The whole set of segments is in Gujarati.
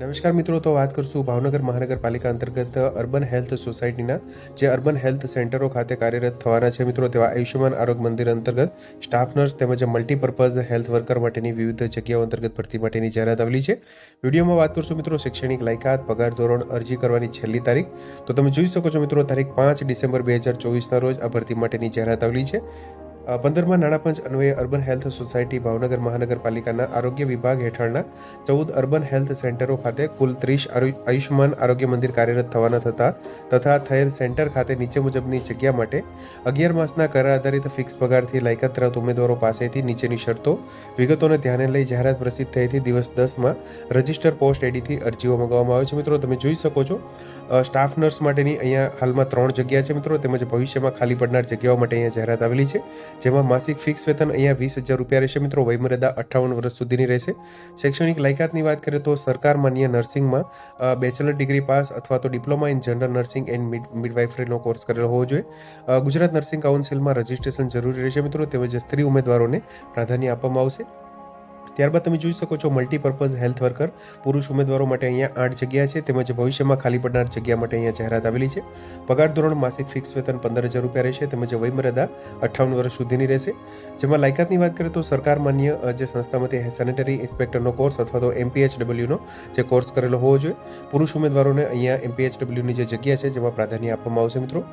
નમસ્કાર મિત્રો, તો વાત કરશું ભાવનગર મહાનગરપાલિકા અંતર્ગત અર્બન હેલ્થ સોસાયટીના, જે અર્બન હેલ્થ સેન્ટરો ખાતે કાર્યરત થવાના છે મિત્રો. તેવા આયુષ્યમાન આરોગ્ય મંદિર અંતર્ગત સ્ટાફ નર્સ તેમજ મલ્ટીપર્પઝ હેલ્થ વર્કર માટેની વિવિધ જગ્યાઓ અંતર્ગત ભરતી માટેની જાહેરાત આવેલી છે. વિડીયોમાં વાત કરશું મિત્રો શૈક્ષણિક લાયકાત, પગાર ધોરણ, અરજી કરવાની છેલ્લી તારીખ. તો તમે જોઈ શકો છો મિત્રો, તારીખ પાંચ ડિસેમ્બર બે હજાર ચોવીસના રોજ આ ભરતી માટેની જાહેરાત આવેલી છે. પંદરમાં નાણાં પંચ અન્વયે અર્બન હેલ્થ સોસાયટી ભાવનગર મહાનગરપાલિકાના આરોગ્ય વિભાગ હેઠળના ચૌદ અર્બન હેલ્થ સેન્ટરો ખાતે કુલ ત્રીસ આયુષ્યમાન આરોગ્ય મંદિર કાર્યરત થવાના થતા તથા થયેલ સેન્ટર ખાતે નીચે મુજબની જગ્યા માટે અગિયાર માસના કરાર આધારિત ફિક્સ પગારથી લાયકાત ધરાવતા ઉમેદવારો પાસેથી નીચેની શરતો, વિગતોને ધ્યાને લઈ જાહેરાત પ્રસિદ્ધ થયેથી દિવસ દસમાં રજિસ્ટર પોસ્ટ એડીથી અરજીઓ મંગાવવામાં આવે છે. મિત્રો, તમે જોઈ શકો છો સ્ટાફ નર્સ માટેની અહીંયા હાલમાં ત્રણ જગ્યા છે. મિત્રો, તેમજ ભવિષ્યમાં ખાલી પડનાર જગ્યાઓ માટે અહીંયા જાહેરાત આવેલી છે. જેમાં માસિક ફિક્સ વેતન અહીંયા વીસ હજાર રૂપિયા રહેશે. મિત્રો, વયમર્યાદા અઠ્ઠાવન વર્ષ સુધીની રહેશે. શૈક્ષણિક લાયકાતની વાત કરીએ તો સરકાર માન્ય નર્સિંગમાં બેચલર ડિગ્રી પાસ અથવા તો diploma in general nursing and mid, મિડવાઇફરીનો course કરેલો હોવો જોઈએ. ગુજરાત નર્સિંગ કાઉન્સિલમાં રજિસ્ટ્રેશન જરૂરી રહેશે મિત્રો, તેમજ સ્ત્રી ઉમેદવારોને પ્રાધાન્ય આપવામાં આવશે. ત્યારબાદ તમે જોઈ શકો છો મલ્ટીપર્પઝ હેલ્થ વર્કર પુરુષ ઉમેદવારો માટે અહીંયા આઠ જગ્યા છે, તેમજ ભવિષ્યમાં ખાલી પડનાર જગ્યા માટે અહીંયા જાહેરાત આવેલી છે. પગાર ધોરણ માસિક ફિક્સ વેતન પંદર હજાર રૂપિયા રહેશે, તેમજ વયમર્યાદા અઠ્ઠાવન વર્ષ સુધીની રહેશે. જેમાં લાયકાતની વાત કરીએ તો સરકાર માન્ય જે સંસ્થામાંથી સેનેટરી ઇન્સ્પેક્ટરનો કોર્સ અથવા તો એમપીએચડબલ્યુનો જે કોર્સ કરેલો હોવો જોઈએ. પુરુષ ઉમેદવારોને અહીંયા એમપીએચડબલ્યુની જે જગ્યા છે, જેમાં પ્રાધાન્ય આપવામાં આવશે મિત્રો.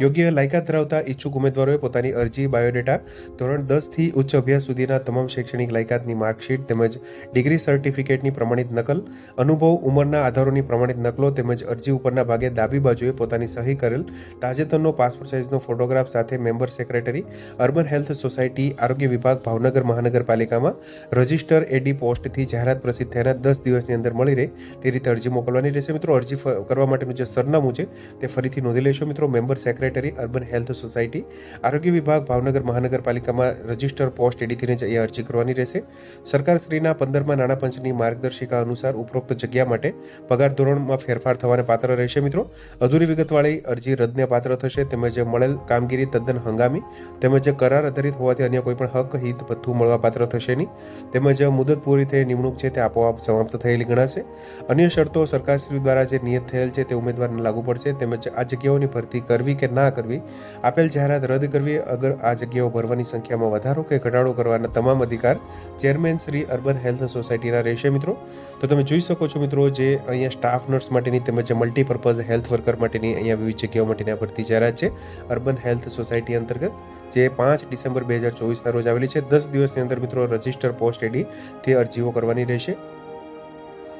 યોગ્ય લાયકાત ધરાવતા ઈચ્છુક ઉમેદવારોએ પોતાની અરજી, બાયોડેટા, ધોરણ દસથી ઉચ્ચ અભ્યાસ સુધીના તમામ શૈક્ષણિક લાયકાતની માર્કશીટ તેમજ ડિગ્રી સર્ટિફિકેટની પ્રમાણિત નકલ, અનુભવ, ઉંમરના આધારોની પ્રમાણિત નકલો તેમજ અરજી ઉપરના ભાગે ડાબી બાજુએ પોતાની સહી કરેલ તાજેતરનો પાસપોર્ટ સાઇઝનો ફોટોગ્રાફ સાથે member secretary, urban health society, આરોગ્ય વિભાગ, ભાવનગર મહાનગરપાલિકામાં રજિસ્ટર એડી પોસ્ટથી જાહેરાત પ્રસિદ્ધ થયાના દસ દિવસની અંદર મળી રહે તે રીતે અરજી મોકલવાની રહેશે. મિત્રો, અરજી કરવા માટેનું જે સરનામું છે તે ફરીથી નોંધી લેશો. મિત્રો, member secretary urban health society, આરોગ્ય વિભાગ, ભાવનગર મહાનગરપાલિકામાં રજિસ્ટર પોસ્ટ એડીથી જઈ અરજી કરવાની રહેશે. સરકારશ્રીના પંદરમાં નાણાં પંચની માર્ગદર્શિકા અનુસાર ઉપરોક્ત જગ્યા માટે પગાર ધોરણમાં ફેરફાર થવાને પાત્ર રહેશે મિત્રો. અધૂરી વિગતવાળી અરજી રદને પાત્ર થશે, તેમજ મળેલ કામગીરી તદ્દન હંગામી, તેમજ કરાર આધારિત હોવાથી અન્ય કોઈ પણ હક, હિત ભથ્થું મળવા પાત્ર થશે નહીં. તેમજ મુદત પૂરી થઈ નિમણૂક છે તે આપોઆપ સમાપ્ત થયેલી ગણાશે. અન્ય શરતો સરકારશ્રી દ્વારા જે નિયત થયેલ છે તે ઉમેદવારને લાગુ પડશે, તેમજ આ જગ્યાઓની ભરતી કરવી કે ના કરવી. આપેલ જાહેરાત રદ કરવી. અગર આ જગ્યાઓ ભરવાની સંખ્યામાં વધારો કે ઘટાડો કરવાના તમામ અધિકાર ચેરમેન શ્રી અર્બન હેલ્થ સોસાયટીના રહેશે મિત્રો. તો તમે જોઈ શકો છો મિત્રો જે અહીંયા સ્ટાફ નર્સ માટેની તેમજ મલ્ટીપર્પઝ હેલ્થ વર્કર માટેની અહીંયા વિવિધ જગ્યાઓ માટેની ભરતી જાહેરાત છે. અર્બન હેલ્થ સોસાયટી અંતર્ગત જે પાંચ ડિસેમ્બર બે હજાર ચોવીસના રોજ આવેલી છે. દસ દિવસની અંદર મિત્રો રજિસ્ટર પોસ્ટ એડી તે અરજીઓ કરવાની રહેશે.